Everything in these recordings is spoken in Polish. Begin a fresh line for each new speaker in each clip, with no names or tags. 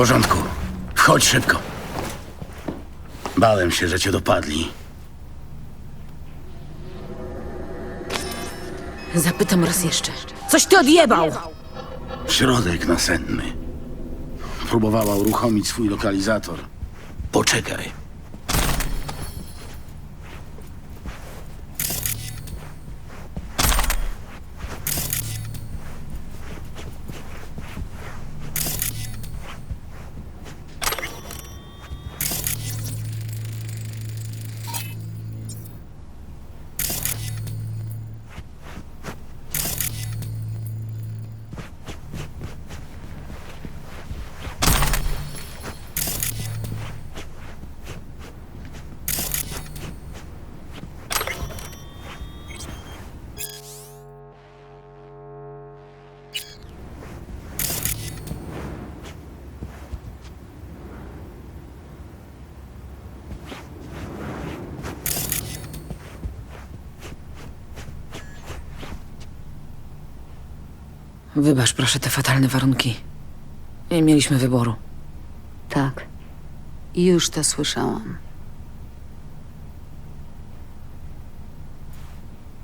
porządku. Wchodź szybko. Bałem się, że cię dopadli.
Zapytam raz jeszcze. Coś ty odjebał!
Środek nasenny. Próbowała uruchomić swój lokalizator. Poczekaj.
Wybacz proszę te fatalne warunki. Nie mieliśmy wyboru.
Tak. Już to słyszałam.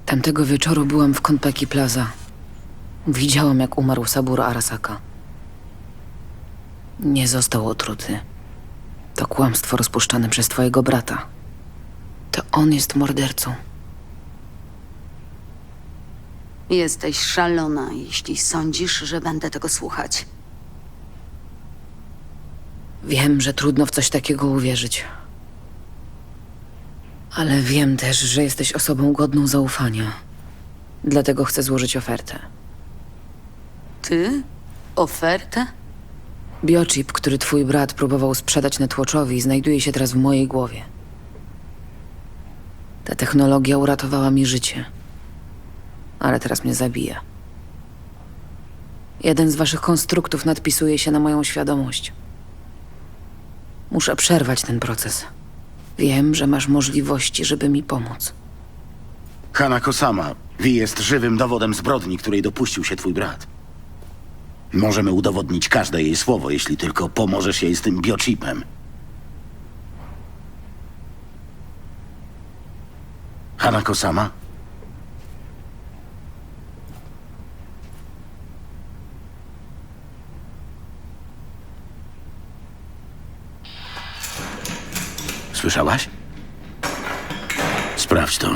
Tamtego wieczoru byłam w Konpeki Plaza. Widziałam, jak umarł Saburo Arasaka. Nie został otruty. To kłamstwo rozpuszczane przez twojego brata. To on jest mordercą.
Jesteś szalona, jeśli sądzisz, że będę tego słuchać.
Wiem, że trudno w coś takiego uwierzyć. Ale wiem też, że jesteś osobą godną zaufania. Dlatego chcę złożyć ofertę.
Ty? Ofertę?
Biochip, który twój brat próbował sprzedać Netwatchowi, znajduje się teraz w mojej głowie. Ta technologia uratowała mi życie. Ale teraz mnie zabija. Jeden z waszych konstruktów nadpisuje się na moją świadomość. Muszę przerwać ten proces. Wiem, że masz możliwości, żeby mi pomóc.
Hanako sama. Vi jest żywym dowodem zbrodni, której dopuścił się twój brat. Możemy udowodnić każde jej słowo, jeśli tylko pomożesz jej z tym biochipem. Hanako sama? Słyszałaś? Sprawdź to.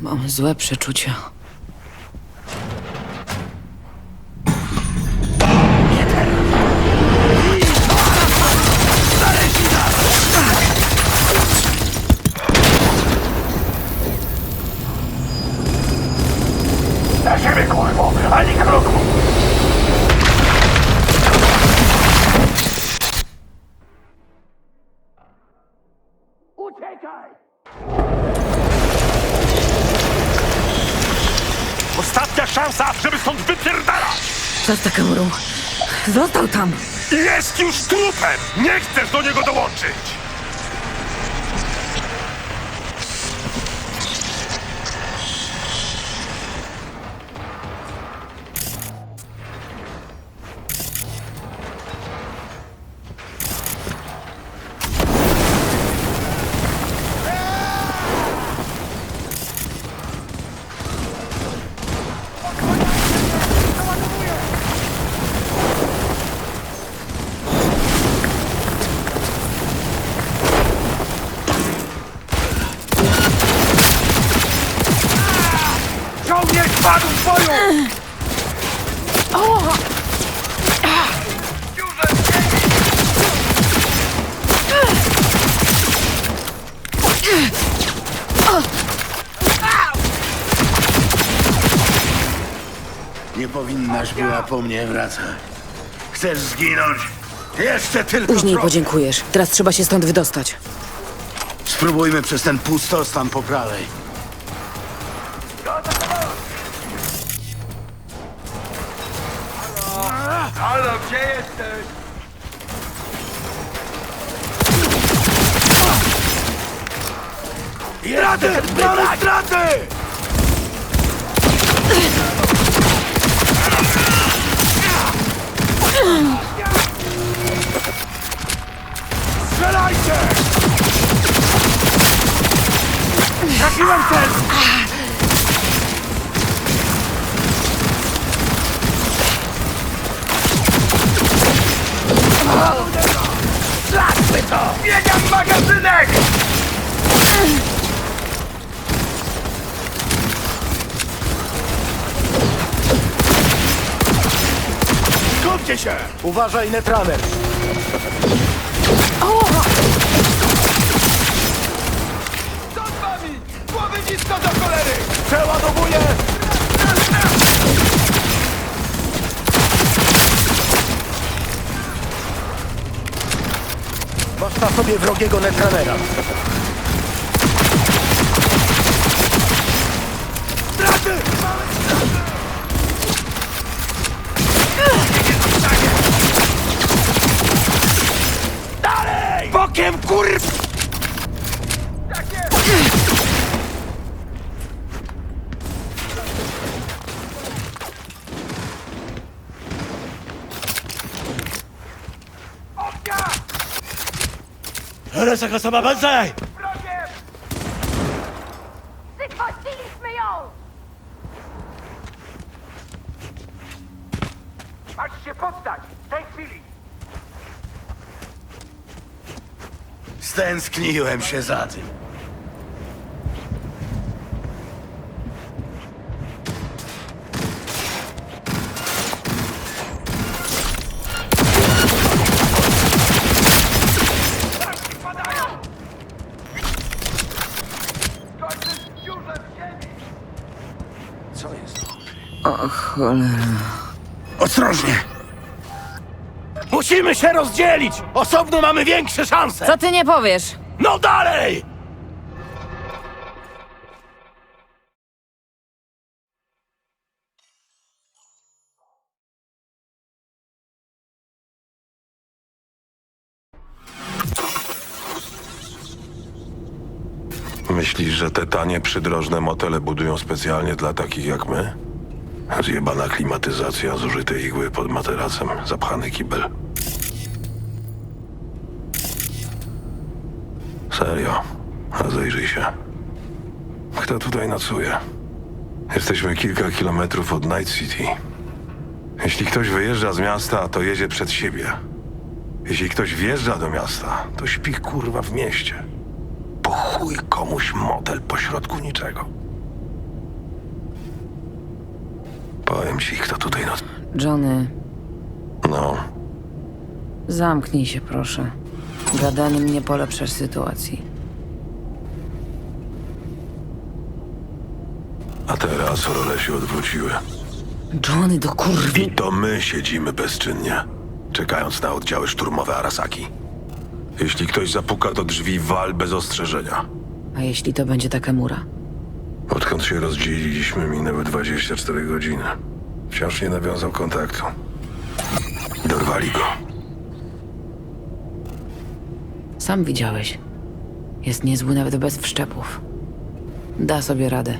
Mam złe przeczucia.
Uciekaj! Ostatnia szansa, żeby stąd wypierdalać!
Co z Takamurą? Został tam!
Jest już trupem! Nie chcesz do niego dołączyć! Żołnierz padł w boju!
Nie powinnaś była po mnie wracać. Chcesz zginąć? Jeszcze tylko
Później
trochę.
podziękujesz. Teraz trzeba się stąd wydostać.
Spróbujmy przez ten pustostan po prawej.
Gdzie jesteś? Straty! Mamy straty! Strzelajcie! Trafiłem cel! Zaszły to! Biegam magazynek! Skupcie się!
Uważaj, Netrunner!
Co z wami? Głowy nisko do cholery!
Przeładowuję! Na sobie wrogiego Netrunnera.
Straty! Dalej! Bokiem kur... Tak jest! Ognia!
Resa sama banzai!
Wrogiem!
Wychwaciliśmy ją!
Masz się poddać! W tej chwili!
Stęskniłem się za tym.
O cholera.
Ostrożnie!
Musimy się rozdzielić! Osobno mamy większe szanse!
Co ty nie powiesz?
No dalej!
Myślisz, że te tanie, przydrożne motele budują specjalnie dla takich jak my? Zjebana klimatyzacja, zużyte igły pod materacem, zapchany kibel. Serio, rozejrzyj się. Kto tutaj nocuje? Jesteśmy kilka kilometrów od Night City. Jeśli ktoś wyjeżdża z miasta, to jedzie przed siebie. Jeśli ktoś wjeżdża do miasta, to śpi kurwa w mieście. Po chuj komuś motel pośrodku niczego. Powiem ci, kto tutaj noc...
Johnny,
No,
zamknij się proszę. Gadaniem nie polepszasz sytuacji.
a teraz role się odwróciły.
Johnny, do kurwy!
I to my siedzimy bezczynnie, czekając na oddziały szturmowe Arasaki. Jeśli ktoś zapuka do drzwi, wal bez ostrzeżenia.
A jeśli to będzie taka mura?
Odkąd się rozdzieliliśmy, minęły 24 godziny. Wciąż nie nawiązał kontaktu. Dorwali go.
Sam widziałeś. Jest niezły nawet bez wszczepów. Da sobie radę.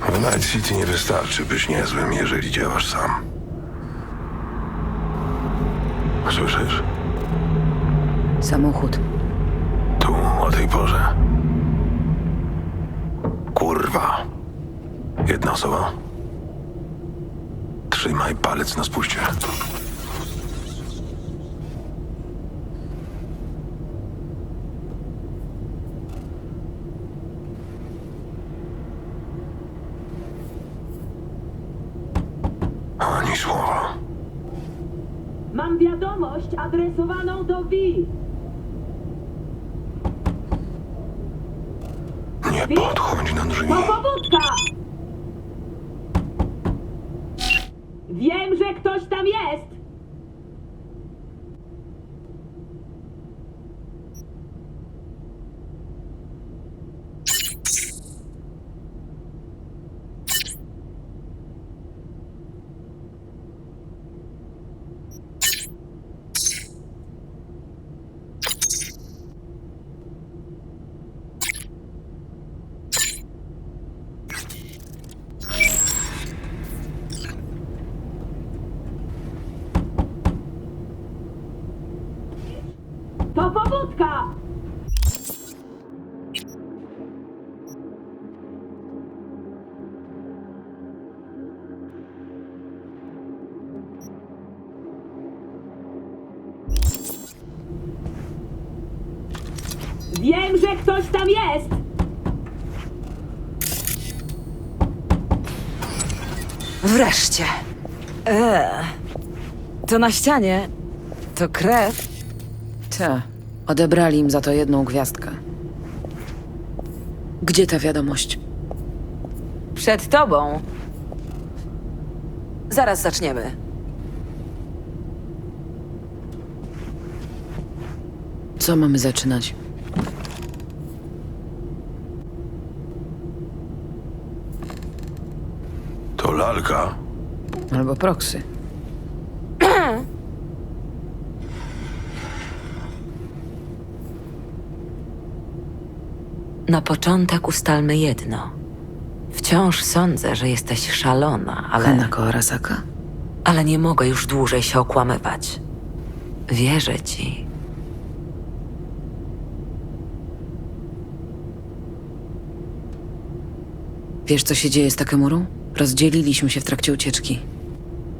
W Night City nie wystarczy być niezłym, jeżeli działasz sam. Słyszysz?
Samochód.
Tu, o tej porze. Kurwa. Jedna osoba. Trzymaj palec na spuście. Ani słowa.
Mam wiadomość adresowaną do Wi. Jest!
Wreszcie.
Eee, to na ścianie to krew.
Te. Odebrali im za to jedną gwiazdkę. Gdzie ta wiadomość?
Przed tobą. Zaraz zaczniemy.
Co mamy zaczynać?
To lalka.
Albo proksy.
Na początek ustalmy jedno. Wciąż sądzę, że jesteś szalona, ale,
Hanako Arasaka?
ale nie mogę już dłużej się okłamywać. Wierzę ci.
Wiesz, co się dzieje z Takemurą? Rozdzieliliśmy się w trakcie ucieczki.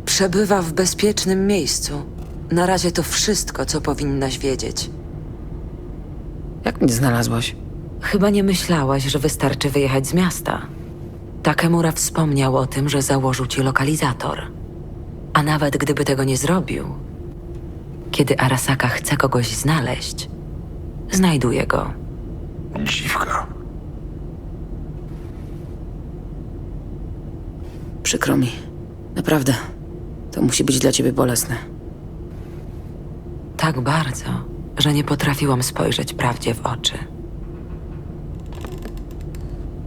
Przebywa w bezpiecznym miejscu. Na razie to wszystko, co powinnaś wiedzieć.
Jak mnie znalazłaś?
Chyba nie myślałaś, że wystarczy wyjechać z miasta. Takemura wspomniał o tym, że założył ci lokalizator. A nawet gdyby tego nie zrobił, kiedy Arasaka chce kogoś znaleźć, znajduje go.
Dziwka.
Przykro mi. Naprawdę. To musi być dla ciebie bolesne.
Tak bardzo, że nie potrafiłam spojrzeć prawdzie w oczy.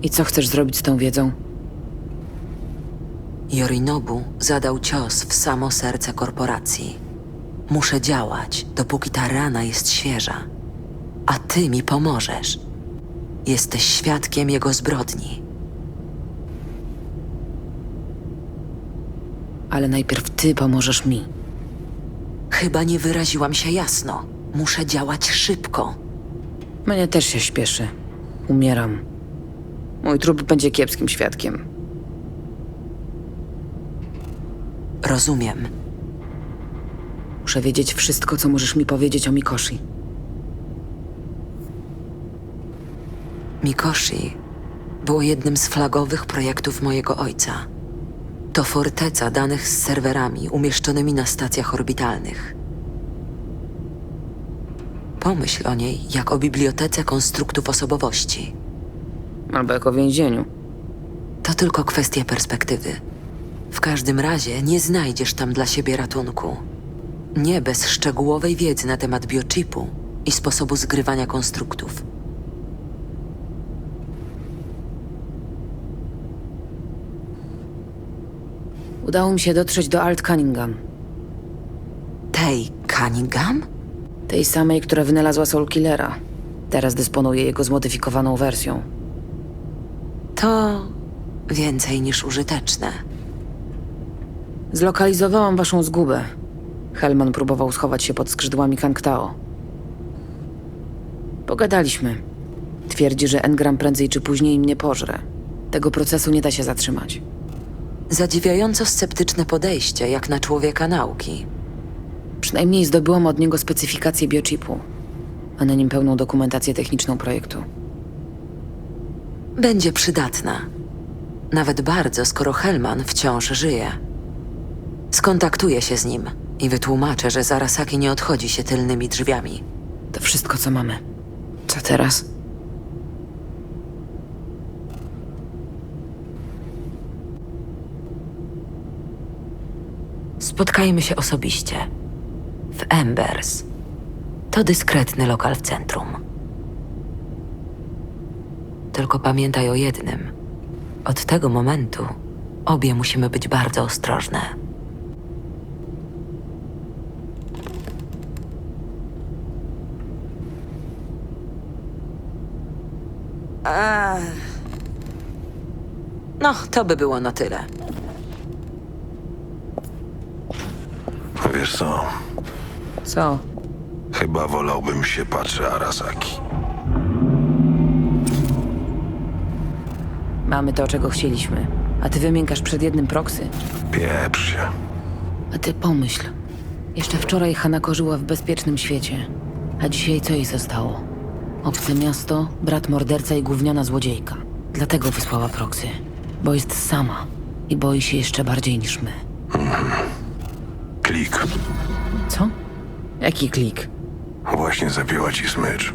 I co chcesz zrobić z tą wiedzą?
Yorinobu zadał cios w samo serce korporacji. Muszę działać, dopóki ta rana jest świeża. A ty mi pomożesz. Jesteś świadkiem jego zbrodni.
Ale najpierw ty pomożesz mi.
Chyba nie wyraziłam się jasno. Muszę działać szybko.
Mnie też się śpieszy. Umieram. Mój trup będzie kiepskim świadkiem.
Rozumiem.
Muszę wiedzieć wszystko, co możesz mi powiedzieć o Mikoshi.
Mikoshi było jednym z flagowych projektów mojego ojca. To forteca danych z serwerami umieszczonymi na stacjach orbitalnych. Pomyśl o niej jak o bibliotece konstruktów osobowości.
Albo jako więzieniu.
To tylko kwestia perspektywy. W każdym razie nie znajdziesz tam dla siebie ratunku. Nie bez szczegółowej wiedzy na temat biochipu i sposobu zgrywania konstruktów.
Udało mi się dotrzeć do Alt Cunningham.
Tej Cunningham?
Tej samej, która wynalazła Soul Killera. Teraz dysponuje jego zmodyfikowaną wersją.
To więcej niż użyteczne.
Zlokalizowałam waszą zgubę. Helman próbował schować się pod skrzydłami Kangtao. Pogadaliśmy. Twierdzi, że Engram prędzej czy później mnie pożre. Tego procesu nie da się zatrzymać.
Zadziwiająco sceptyczne podejście, jak na człowieka nauki.
Przynajmniej zdobyłam od niego specyfikację biochipu, a na nim pełną dokumentację techniczną projektu.
Będzie przydatna. Nawet bardzo, skoro Helman wciąż żyje. Skontaktuję się z nim i wytłumaczę, że Zarasaki nie odchodzi się tylnymi drzwiami.
To wszystko, co mamy. Co teraz?
Spotkajmy się osobiście. W Embers. To dyskretny lokal w centrum. Tylko pamiętaj o jednym. Od tego momentu obie musimy być bardzo ostrożne. No, to by było na tyle.
Wiesz co?
Co?
Chyba wolałbym się patrzę Arasaki.
Mamy to, czego chcieliśmy. A ty wymiękasz przed jednym proksy.
Pieprz się.
A ty pomyśl. Jeszcze wczoraj Hanako żyła w bezpiecznym świecie. A dzisiaj co jej zostało? Obce miasto, brat morderca i gówniana złodziejka. Dlatego wysłała proksy. Bo jest sama. I boi się jeszcze bardziej niż my.
Klik.
Co? Jaki klik?
Właśnie zapięła ci smycz.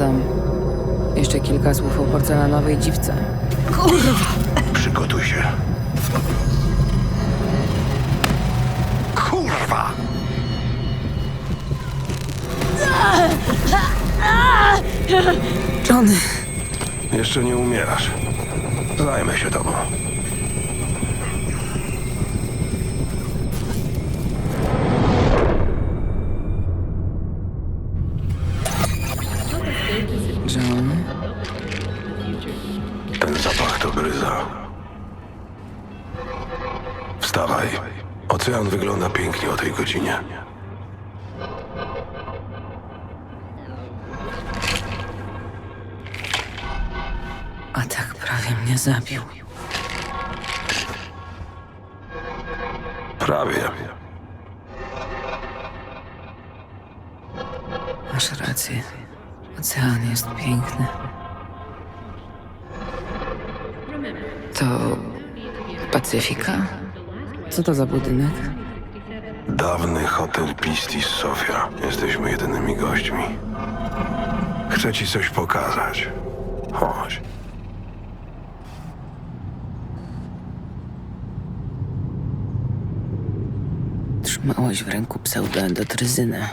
Tam? Jeszcze kilka słów o porcelanowej dziwce.
Przygotuj się. Kurwa!
Johnny!
Jeszcze nie umierasz. Zajmę się tobą.
Zabił.
Prawie.
Masz rację. Ocean jest piękny. To Pacyfika? Co to za budynek?
Dawny hotel Pistis Sofia. Jesteśmy jedynymi gośćmi. Chcę ci coś pokazać. Chodź.
Trzymałeś w ręku pseudoendotryzynę.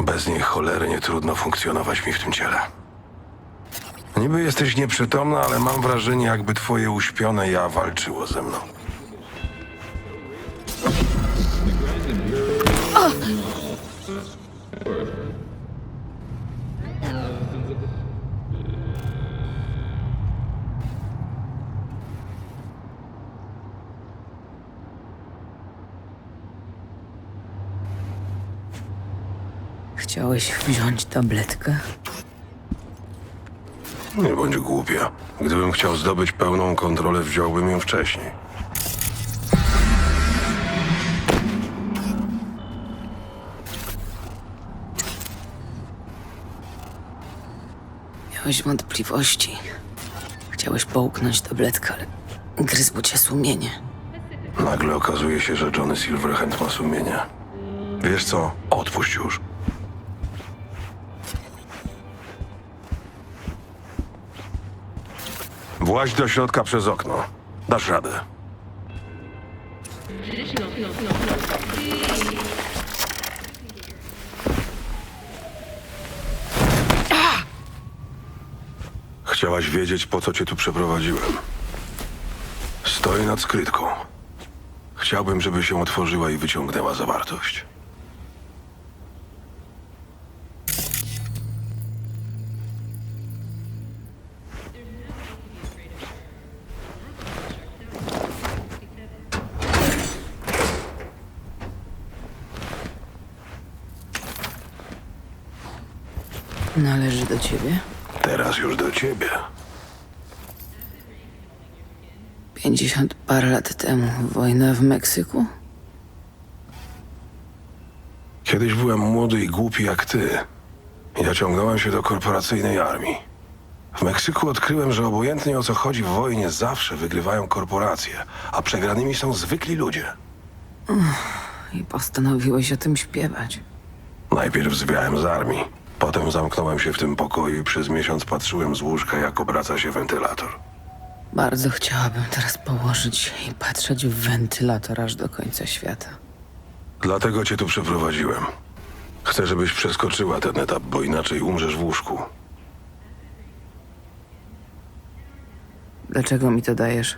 Bez niej cholernie trudno funkcjonować mi w tym ciele. Niby jesteś nieprzytomna, ale mam wrażenie, jakby twoje uśpione ja walczyło ze mną.
Chciałeś wziąć tabletkę?
Nie bądź głupia. Gdybym chciał zdobyć pełną kontrolę, wziąłbym ją wcześniej.
Miałeś wątpliwości. Chciałeś połknąć tabletkę, ale gryzło cię sumienie.
Nagle okazuje się, że Johnny Silverhand ma sumienie. Wiesz co? Odpuść już. Właź do środka przez okno. Dasz radę. Chciałaś wiedzieć, po co cię tu przeprowadziłem. Stoję nad skrytką. Chciałbym, żeby się otworzyła i wyciągnęła zawartość.
Do ciebie?
Teraz już do ciebie.
Pięćdziesiąt parę lat temu wojna w Meksyku?
Kiedyś byłem młody i głupi jak ty. Ja ciągnąłem się do korporacyjnej armii. W Meksyku odkryłem, że obojętnie o co chodzi w wojnie, zawsze wygrywają korporacje, a przegranymi są zwykli ludzie.
I postanowiłeś o tym śpiewać.
Najpierw zwiałem z armii, potem zamknąłem się w tym pokoju i przez miesiąc patrzyłem z łóżka, jak obraca się wentylator.
Bardzo chciałabym teraz położyć się i patrzeć w wentylator aż do końca świata.
Dlatego cię tu przeprowadziłem. Chcę, żebyś przeskoczyła ten etap, bo inaczej umrzesz w łóżku.
Dlaczego mi to dajesz?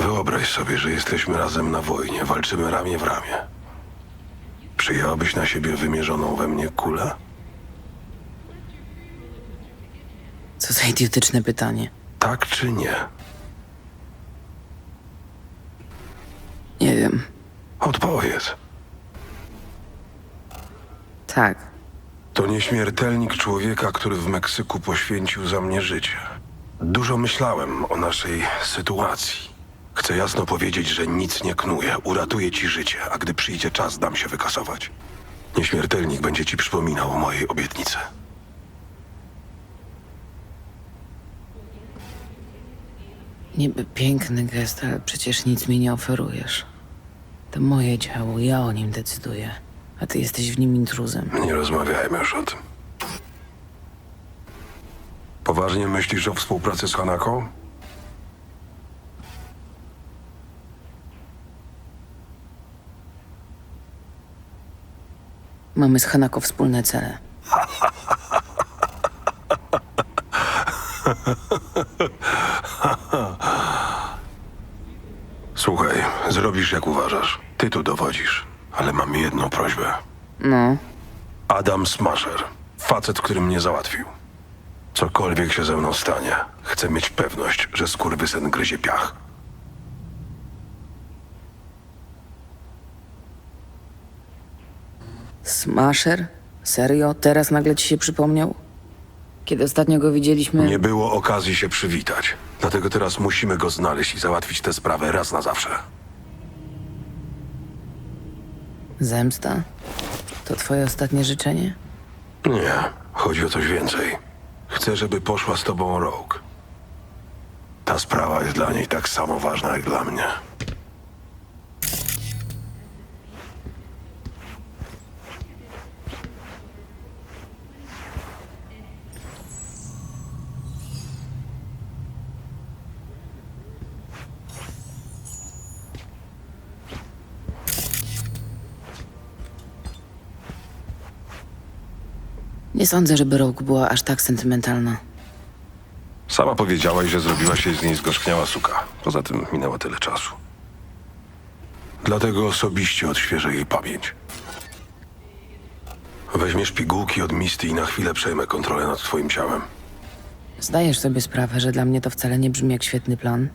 Wyobraź sobie, że jesteśmy razem na wojnie, walczymy ramię w ramię. Przyjęłabyś na siebie wymierzoną we mnie kulę?
Co za idiotyczne pytanie.
Tak czy nie?
Nie wiem.
Odpowiedz.
Tak.
To nieśmiertelnik człowieka, który w Meksyku poświęcił za mnie życie. Dużo myślałem o naszej sytuacji. Chcę jasno powiedzieć, że nic nie knuję. Uratuję ci życie, a gdy przyjdzie czas, dam się wykasować. Nieśmiertelnik będzie ci przypominał o mojej obietnicy.
Niby piękny gest, ale przecież nic mi nie oferujesz. To moje ciało, ja o nim decyduję. A ty jesteś w nim intruzem.
Nie rozmawiajmy już o tym. Poważnie myślisz o współpracy z Hanaką?
Mamy z Hanako wspólne cele.
Słuchaj, zrobisz jak uważasz. Ty tu dowodzisz. Ale mam jedną prośbę.
No,
Adam Smasher. Facet, który mnie załatwił. Cokolwiek się ze mną stanie, chcę mieć pewność, że skurwysyn gryzie piach.
Smasher? Serio? Teraz nagle ci się przypomniał? Kiedy ostatnio go widzieliśmy...
Nie było okazji się przywitać. Dlatego teraz musimy go znaleźć i załatwić tę sprawę raz na zawsze.
Zemsta? To twoje ostatnie życzenie?
Nie, chodzi o coś więcej. Chcę, żeby poszła z tobą Rogue. Ta sprawa jest dla niej tak samo ważna jak dla mnie.
Nie sądzę, żeby Rogue była aż tak sentymentalna.
Sama powiedziałaś, że zrobiła się z niej zgorzkniała suka. Poza tym minęło tyle czasu. Dlatego osobiście odświeżę jej pamięć. Weźmiesz pigułki od Misty i na chwilę przejmę kontrolę nad twoim ciałem.
Zdajesz sobie sprawę, że dla mnie to wcale nie brzmi jak świetny plan?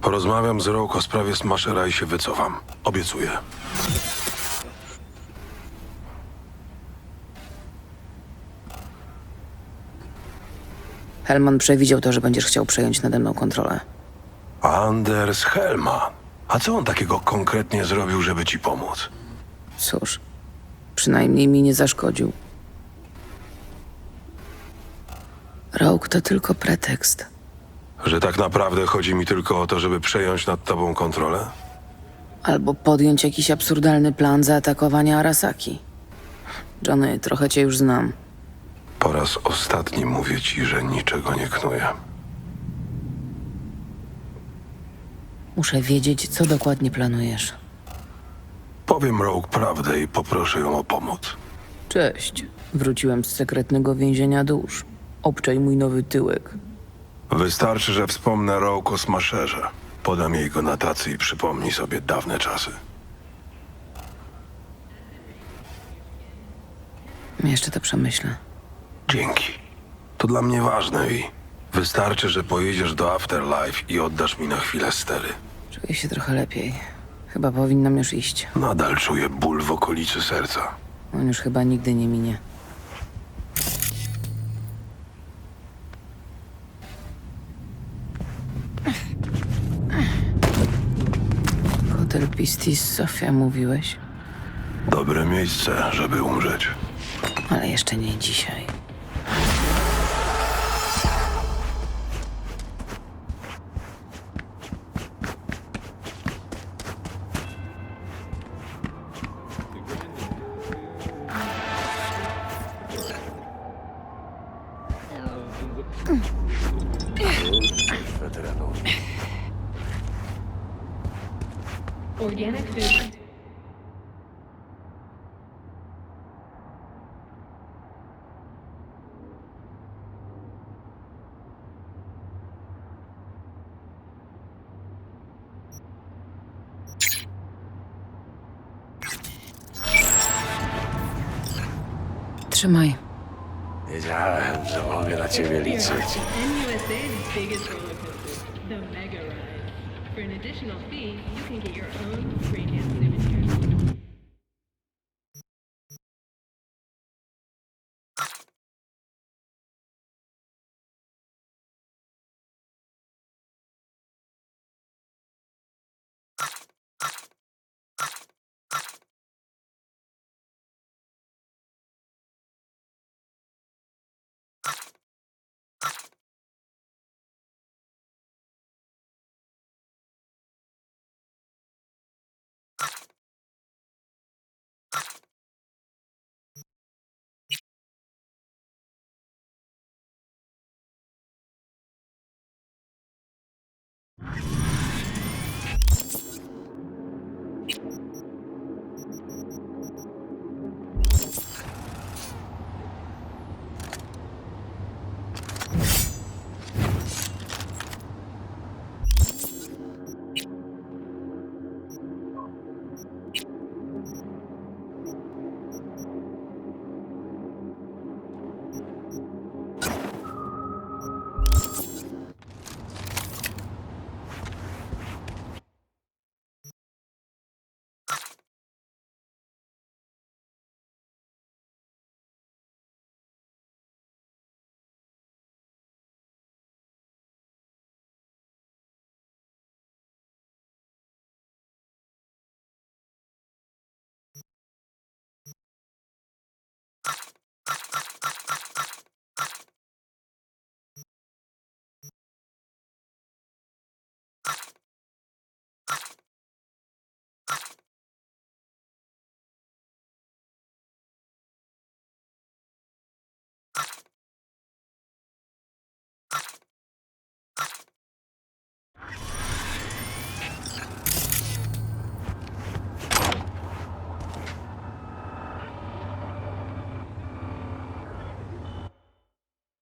Porozmawiam z Rogue o sprawie Smashera i się wycofam. Obiecuję.
Helman przewidział to, że będziesz chciał przejąć nade mną kontrolę.
Anders Hellman. A co on takiego konkretnie zrobił, żeby ci pomóc?
Cóż, przynajmniej mi nie zaszkodził. Rogue to tylko pretekst.
Że tak naprawdę chodzi mi tylko o to, żeby przejąć nad tobą kontrolę?
Albo podjąć jakiś absurdalny plan zaatakowania Arasaki. Johnny, trochę cię już znam.
Po raz ostatni mówię ci, że niczego nie knuję.
Muszę wiedzieć, co dokładnie planujesz.
Powiem Rogue prawdę i poproszę ją o pomoc.
Cześć. Wróciłem z sekretnego więzienia dusz. Obczaj mój nowy tyłek.
Wystarczy, że wspomnę Rogue o Smasherze. Podam jej go na tacy i przypomnij sobie dawne czasy.
Jeszcze to przemyślę.
Dzięki. To dla mnie ważne i wystarczy, że pojedziesz do Afterlife i oddasz mi na chwilę stery.
Czuję się trochę lepiej. Chyba powinnam już iść.
Nadal czuję ból w okolicy serca.
On już chyba nigdy nie minie. Hotel Pistis Sofia mówiłeś?
Dobre miejsce, żeby umrzeć.
Ale jeszcze nie dzisiaj.
Organic food.
Trzymaj.
Wiedziałem, że mogę na ciebie liczyć.
NUSA's biggest roller coaster, the Mega Ride. For an additional fee, you can get your own free souvenir.